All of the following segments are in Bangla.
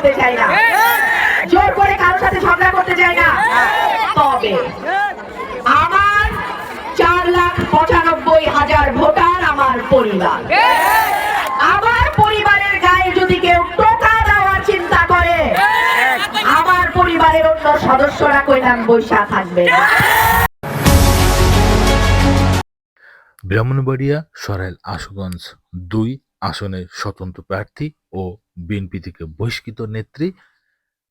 রাখতে চাই না। জোর করে কারোর সাথে ঝগড়া করতে চাই না। তবে আমার চার লাখ পঁচানব্বই হাজার ভোটার আমার পরিবার। আমার পরিবারের গায়ে যদি কেউ টোকা দেওয়ার চিন্তা করে আমার পরিবারের অন্য সদস্যরা কইলাম বৈশা থাকবে? না ব্রাহ্মণবাড়িয়া সরাইল আশুগঞ্জ দুই আসনের স্বতন্ত্র প্রার্থী ও বিএনপি থেকে বহিষ্কৃত নেত্রী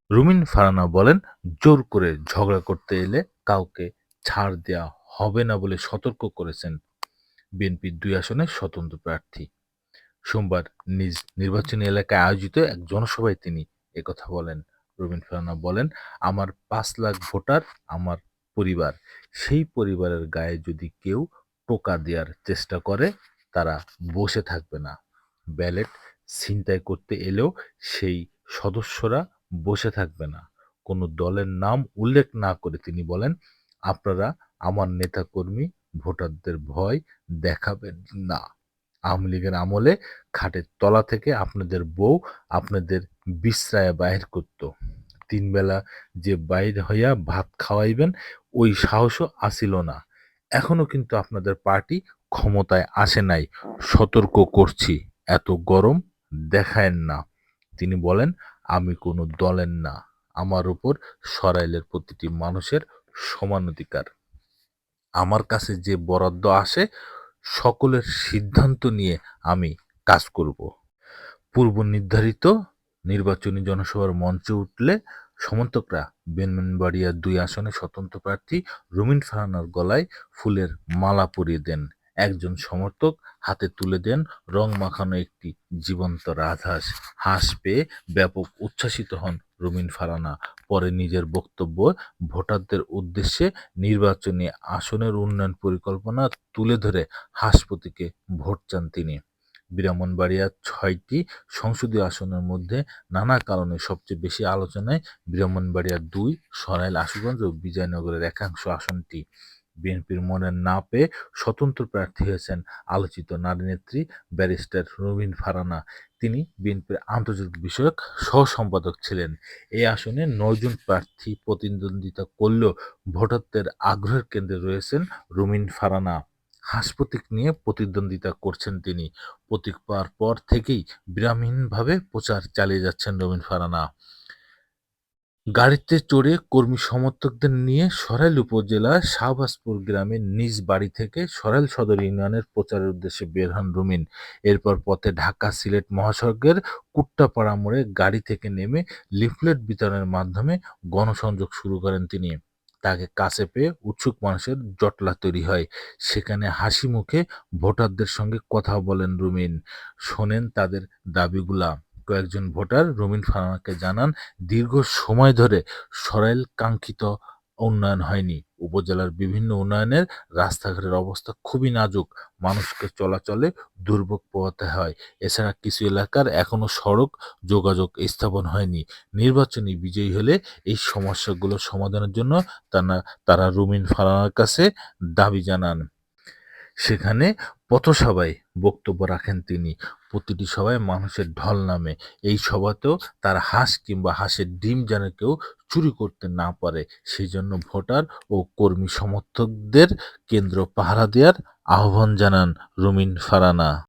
রুমিন ফারানা বলেন, জোর করে ঝগড়া করতে এলে কাউকে ছাড় দেওয়া হবে না বলে সতর্ক করেছেন বিএনপির দুই আসনের স্বতন্ত্র প্রার্থী। সোমবার নিজ নির্বাচনী এলাকায় আয়োজিত এক জনসভায় তিনি একথা বলেন। রুমিন ফারানা বলেন, আমার পাঁচ লাখ ভোটার আমার পরিবার। সেই পরিবারের গায়ে যদি কেউ টোকা দেওয়ার চেষ্টা করে, তারা বসে থাকবে না। ব্যালেট ছিনতাই করতে এলেও সেই সদস্যরা বসে থাকবে না। কোনো দলের নাম উল্লেখ না করে তিনি বলেন, আপনারা আমার নেতাকর্মী ভোটারদের ভয় দেখাবেন না। আওয়ামী লীগের আমলে খাটের তলা থেকে আপনাদের বউ আপনাদের বিশ্রায় বাহির করত। তিন বেলা যে বাইর হইয়া ভাত খাওয়াইবেন, ওই সাহসও আসিল না। এখনও কিন্তু আপনাদের পার্টি ক্ষমতায় আসে নাই। সতর্ক করছি। এত গরম দেখায়েন না। তিনি বলেন, আমি কোনো দলের না, আমার উপর সরাইলের প্রতিটি মানুষের সমান অধিকার। আমার কাছে যে বরাদ্দ আসে, সকলের সিদ্ধান্ত নিয়ে আমি কাজ করব। পূর্ব নির্ধারিত নির্বাচনী জনসভার মঞ্চে উঠলে সমর্থকরা বেনবাড়িয়া দুই আসনে স্বতন্ত্র প্রার্থী রুমিন ফারানার গলায় ফুলের মালা পরিয়ে দেন। একজন সমর্থক হাতে তুলে দেন রং মাখানো একটি জীবন্ত রাজহাঁস। হাঁস পেয়ে ব্যাপক উচ্ছ্বাসিত হন রুমিন ফারানা। পরে নিজের বক্তব্য ভোটারদের উদ্দেশ্যে নির্বাচনী আসনের উন্নয়ন পরিকল্পনা তুলে ধরে হাসপতিকে ভোট চান তিনি। ব্রাহ্মণবাড়িয়ার ছয়টি সংসদীয় আসনের মধ্যে নানা কারণে সবচেয়ে বেশি আলোচনায় ব্রাহ্মণবাড়িয়া দুই, সরাইল, আশুগঞ্জ ও বিজয়নগরের একাংশ আসনটি। বিএনপির মনে না পেয়ে স্বতন্ত্র প্রার্থী হয়েছেন আলোচিত নারী নেত্রী ব্যারিস্টার রবিন ফারানা। তিনি বিএনপির আন্তর্জাতিক বিষয়ক সহ সম্পাদক ছিলেন। এই আসনে নয়জন প্রার্থী প্রতিদ্বন্দ্বিতা করলেও ভোটারদের আগ্রহের কেন্দ্রে রয়েছেন রুমিন ফারানা। হাসপতিক নিয়ে প্রতিদ্বন্দ্বিতা করছেন তিনি। প্রতীক পাওয়ার পর থেকেই বিরামহীনভাবে প্রচার চালিয়ে যাচ্ছেন রবিন ফারানা। গাড়িতে চড়ে কর্মী সমর্থকদের নিয়ে সরাইল উপজেলার শাহবাজপুর গ্রামের নিজ বাড়ি থেকে সরাইল সদর ইউনিয়নের প্রচারের উদ্দেশ্যে বের হন রুমিন। এরপর পথে ঢাকা সিলেট মহাসড়কের কুট্টাপাড়া মোড়ে গাড়ি থেকে নেমে লিফলেট বিতরণের মাধ্যমে গণসংযোগ শুরু করেন তিনি। তাকে কাছে পেয়ে উৎসুক মানুষের জটলা তৈরি হয়। সেখানে হাসি মুখে ভোটারদের সঙ্গে কথা বলেন রুমিন। শোনেন তাদের দাবিগুলা। কয়েকজন ভোটার রুমিন ফারানাকে জানান, দীর্ঘ সময় ধরে সরাইল কাঙ্ক্ষিত উন্নয়ন হয়নি। উপজেলার বিভিন্ন উন্নয়নের রাস্তাঘাটের অবস্থা খুবই নাজুক। মানুষকে চলাচলে দুর্ভোগ পোহাতে হয়। এছাড়া কিছু এলাকার এখনও সড়ক যোগাযোগ স্থাপন হয়নি। নির্বাচনী বিজয়ী হলে এই সমস্যাগুলো সমাধানের জন্য তারা তারা রুমিন ফারানার কাছে দাবি জানান। সেখানে পথসভায় বক্তব্য রাখেন তিনি। প্রতিটি সভায় মানুষের ঢল নামে। এই সভাতেও তার হাঁস কিংবা হাঁসের ডিম যেন কেউ চুরি করতে না পারে সেই জন্য ভোটার ও কর্মী সমর্থকদের কেন্দ্র পাহারা দেওয়ার আহ্বান জানান রুমিন ফারানা।